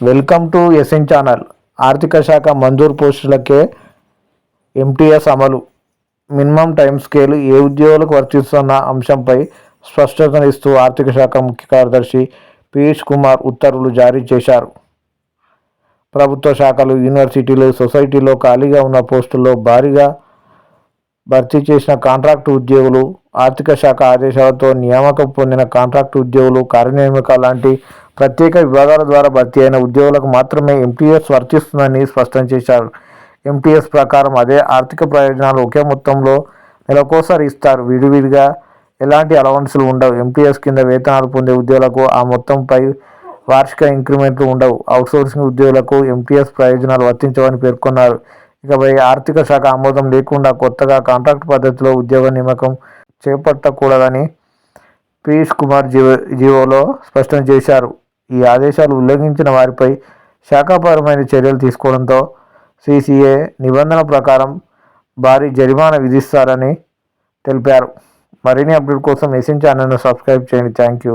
Welcome to SN channel. ఆర్థిక శాఖ మంజూరు పోస్టులకే ఎంటీఎస్ అమలు. మినిమం టైం స్కేల్ ఏ ఉద్యోగులకు వర్తిస్తున్న అంశంపై స్పష్టతనిస్తూ ఆర్థిక శాఖ ముఖ్య కార్యదర్శి పీయూష్ కుమార్ ఉత్తర్వులు జారీ చేశారు. ప్రభుత్వ శాఖలు యూనివర్సిటీలు సొసైటీలో ఖాళీగా ఉన్న పోస్టుల్లో భారీగా భర్తీ చేసిన కాంట్రాక్టు ఉద్యోగులు ఆర్థిక శాఖ ఆదేశాలతో నియామకం పొందిన కాంట్రాక్టు ఉద్యోగులు కార్యనియామక లాంటి ప్రత్యేక విభాగాల ద్వారా భర్తీ అయిన ఉద్యోగులకు మాత్రమే ఎంటీఎస్ వర్తిస్తుందని స్పష్టం చేశారు. ఎంటీఎస్ ప్రకారం అదే ఆర్థిక ప్రయోజనాలు ఒకే మొత్తంలో నెలకోసారి ఇస్తారు విడివిడిగా ఎలాంటి అలవన్సులు ఉండవు. ఎంటీఎస్ కింద వేతనాలు పొందే ఉద్యోగులకు ఆ మొత్తంపై వార్షిక ఇంక్రిమెంట్లు ఉండవు. అవుట్సోర్సింగ్ ఉద్యోగులకు ఎంటీఎస్ ప్రయోజనాలు వర్తించవని పేర్కొన్నారు. ఇకపై ఆర్థిక శాఖ ఆమోదం లేకుండా కొత్తగా కాంట్రాక్ట్ పద్ధతిలో ఉద్యోగ నియామకం చేపట్టకూడదని పీయూష్ కుమార్ జీవో జీవోలో స్పష్టం చేశారు. ఈ ఆదేశాలు ఉల్లంఘించిన వారిపై శాఖాపరమైన చర్యలు తీసుకోవడంతో సీసీఏ నిబంధన ప్రకారం భారీ జరిమానా విధిస్తారని తెలిపారు. మరిన్ని అప్డేట్ కోసం ఎస్ఎన్ ఛానల్ను సబ్స్క్రైబ్ చేయండి. Thank you